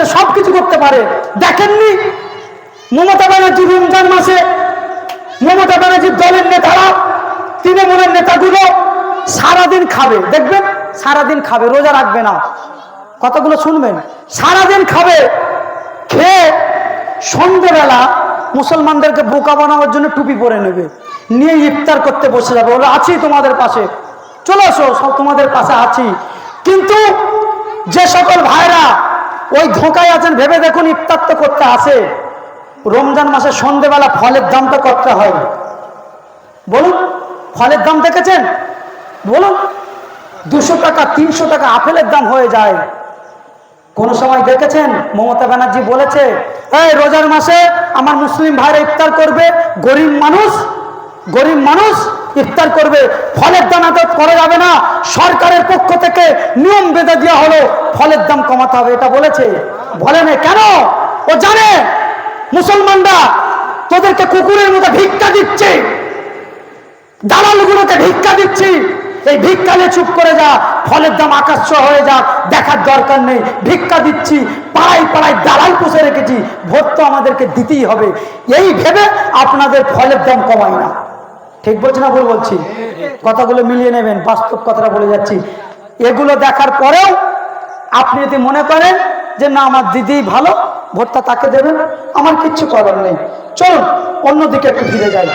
এটা সব কিছু করতে পারে। দেখেননি? মমতা ব্যানার্জি রমজান মাসে। মমতা ব্যানার্জির দলের নেতারা, তৃণমূলের নেতাগুলো সারাদিন খাবে। দেখবেন? সারাদিন খাবে, রোজা রাখবে না। কথাগুলো শুনবেন? সারাদিন খাবে। খেয়ে সন্ধ্যেবেলা মুসলমানদেরকে বোকা বানানোর জন্য টুপি পরে নেবে। নিয়ে ইফতার করতে বসে যাবে। ওরা আছি তোমাদের পাশে। চলে এসো, সব তোমাদের পাশে আছি। কিন্তু যে সকল ভাইরা ওই ধোঁকায় আছেন, ভেবে দেখুন ইফতার তো করতে আসে। রমজান মাসে সন্ধেবেলা ফলের দামটা করতে হয়? বলুন, ফলের দাম দেখেছেন? বলুন, দুশো টাকা, তিনশো টাকা আপেলের দাম হয়ে যায়। কোন সময় দেখেছেন? মমতা ব্যানার্জি বলেছে, এই রোজার মাসে আমার মুসলিম ভাইরা ইফতার করবে, গরিব মানুষ গরিব মানুষ ইফতার করবে। ফলের দাম এত করা যাবে না। সরকারের পক্ষ থেকে নিয়ম বেঁধে দেওয়া হলো। ফলের দাম কমাতে হবে, এটা বলেছে। বলে না কেন? ও জানে, মুসলমানরা তোদেরকে কুকুরের মতো ভিক্ষা দিচ্ছে, দালালগুলোকে ভিক্ষা দিচ্ছি। এই ভিক্ষা নিয়ে চুপ করে যা, ফলের দাম আকাশ হয়ে যা, দেখার দরকার নেই, ভিক্ষা দিচ্ছি, পাড়ায় পাড়ায় দালাল পুষে রেখেছি, ভোট তো আমাদেরকে দিতেই হবে। এই ভেবে আপনাদের ফলের দাম কমাই না। ঠিক বলছি না ভুল বলছি? কথাগুলো মিলিয়ে নেবেন, বাস্তব কথাটা বলে যাচ্ছি। এগুলো দেখার পরেও আপনি যদি মনে করেন যে না, আমার দিদি ভালো, ভোটটা তাকে দেবেন, আমার কিচ্ছু করার নেই। চলুন, অন্যদিকে একটু ফিরে যাই।